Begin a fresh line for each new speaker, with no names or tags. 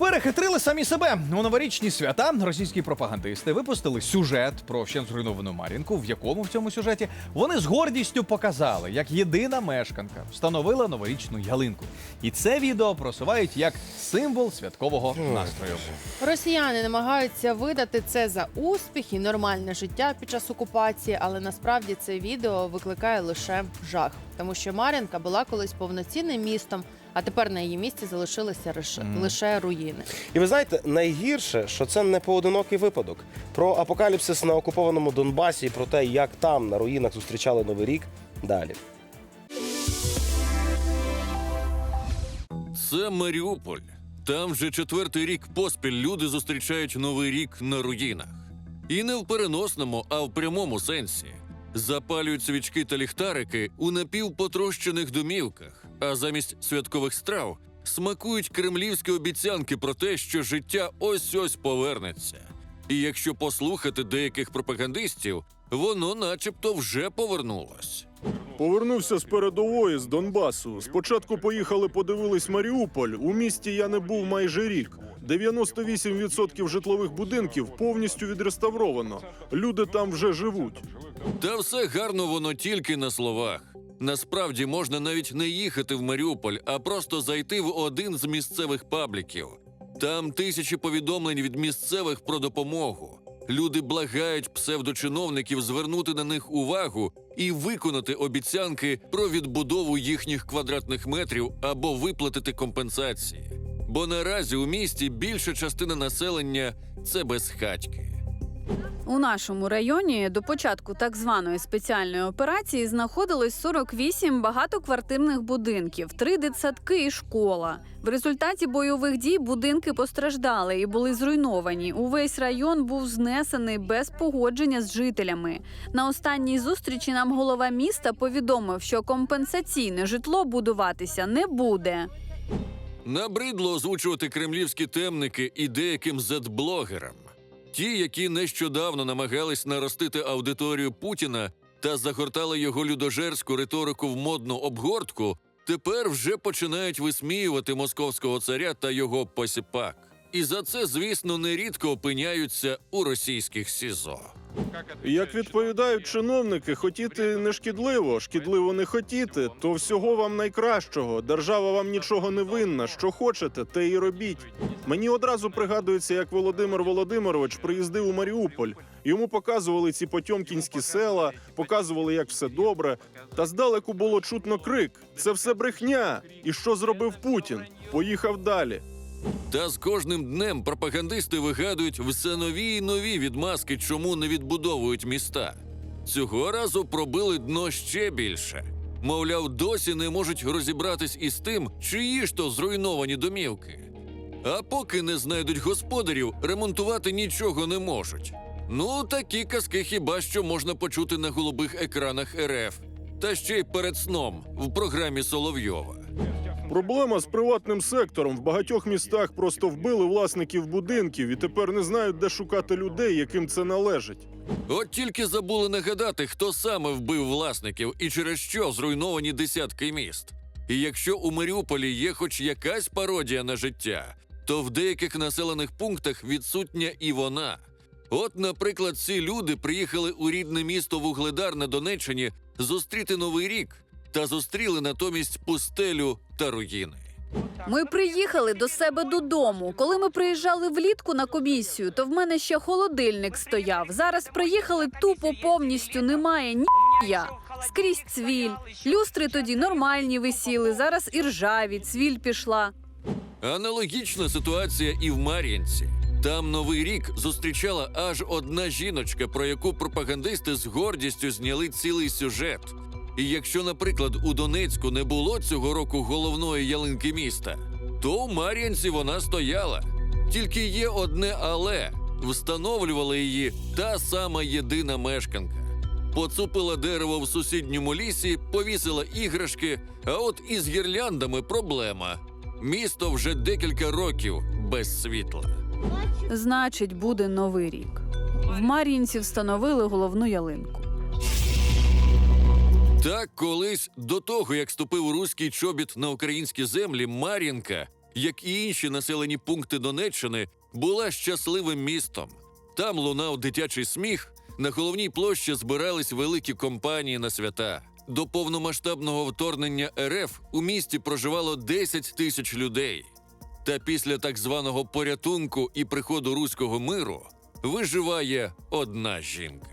Перехитрили самі себе у новорічні свята. Російські пропагандисти випустили сюжет про ще зруйновану Мар'їнку, в якому в цьому сюжеті вони з гордістю показали, як єдина мешканка встановила новорічну ялинку. І це відео просувають як символ святкового настрою.
Росіяни намагаються видати це за успіх і нормальне життя під час окупації, але насправді це відео викликає лише жах, тому що Мар'їнка була колись повноцінним містом, а тепер на її місці залишилися лише, лише руїни.
І ви знаєте, найгірше, що це не поодинокий випадок. Про апокаліпсис на окупованому Донбасі і про те, як там на руїнах зустрічали Новий рік. Далі.
Це Маріуполь. Там вже четвертий рік поспіль люди зустрічають новий рік на руїнах. І не в переносному, а в прямому сенсі. Запалюють свічки та ліхтарики у напівпотрощених домівках, а замість святкових страв смакують кремлівські обіцянки про те, що життя ось ось повернеться. І якщо послухати деяких пропагандистів, воно начебто вже повернулось.
Повернувся з передової з Донбасу. Спочатку поїхали, подивились Маріуполь. У місті я не був майже рік. 98% житлових будинків повністю відреставровано. Люди там вже живуть.
Та все гарно воно тільки на словах. Насправді можна навіть не їхати в Маріуполь, а просто зайти в один з місцевих пабліків. Там тисячі повідомлень від місцевих про допомогу. Люди благають псевдочиновників звернути на них увагу і виконати обіцянки про відбудову їхніх квадратних метрів або виплатити компенсації. Бо наразі у місті більша частина населення це безхатьки.
У нашому районі до початку так званої спеціальної операції знаходилось 48 багатоквартирних будинків, три дитсадки і школа. В результаті бойових дій будинки постраждали і були зруйновані. Увесь район був знесений без погодження з жителями. На останній зустрічі нам голова міста повідомив, що компенсаційне житло будуватися не буде.
Набридло озвучувати кремлівські темники і деяким зет-блогерам. Ті, які нещодавно намагались наростити аудиторію Путіна та загортали його людожерську риторику в модну обгортку, тепер вже починають висміювати московського царя та його посіпак. І за це, звісно, нерідко опиняються у російських СІЗО.
Як відповідають чиновники, хотіти не шкідливо, шкідливо не хотіти, то всього вам найкращого. Держава вам нічого не винна. Що хочете, те і робіть. Мені одразу пригадується, як Володимир Володимирович приїздив у Маріуполь. Йому показували ці потьомкінські села, показували, як все добре. Та здалеку було чутно крик: це все брехня. І що зробив Путін? Поїхав далі.
Та з кожним днем пропагандисти вигадують все нові й нові відмазки, чому не відбудовують міста. Цього разу пробили дно ще більше. Мовляв, досі не можуть розібратись із тим, чиї ж то зруйновані домівки. А поки не знайдуть господарів, ремонтувати нічого не можуть. Ну, такі казки хіба що можна почути на голубих екранах РФ, та ще й перед сном в програмі Соловйова.
Проблема з приватним сектором в багатьох містах просто вбили власників будинків і тепер не знають, де шукати людей, яким це належить.
От тільки забули нагадати, хто саме вбив власників і через що зруйновані десятки міст. І якщо у Маріуполі є хоч якась пародія на життя, то в деяких населених пунктах відсутня і вона. От, наприклад, ці люди приїхали у рідне місто Вугледар на Донеччині зустріти новий рік та зустріли натомість пустелю та руїни.
Ми приїхали до себе додому. Коли ми приїжджали влітку на комісію, то в мене ще холодильник стояв. Зараз приїхали тупо повністю немає ні я. Скрізь цвіль. Люстри тоді нормальні висіли. Зараз і ржаві, цвіль пішла.
Аналогічна ситуація і в Мар'їнці. Там новий рік зустрічала аж одна жіночка, про яку пропагандисти з гордістю зняли цілий сюжет. І якщо, наприклад, у Донецьку не було цього року головної ялинки міста, то у Мар'їнці вона стояла. Тільки є одне але встановлювала її та сама єдина мешканка. Поцупила дерево в сусідньому лісі, повісила іграшки, а от із гірляндами проблема. Місто вже декілька років без світла.
Значить, буде новий рік. В Мар'їнці встановили головну ялинку.
Так, колись до того, як ступив руський чобіт на українські землі, Мар'їнка як і інші населені пункти Донеччини, була щасливим містом. Там лунав дитячий сміх. На головній площі збирались великі компанії на свята. До повномасштабного вторгнення РФ у місті проживало 10 тисяч людей. Та після так званого порятунку і приходу руського миру виживає одна жінка.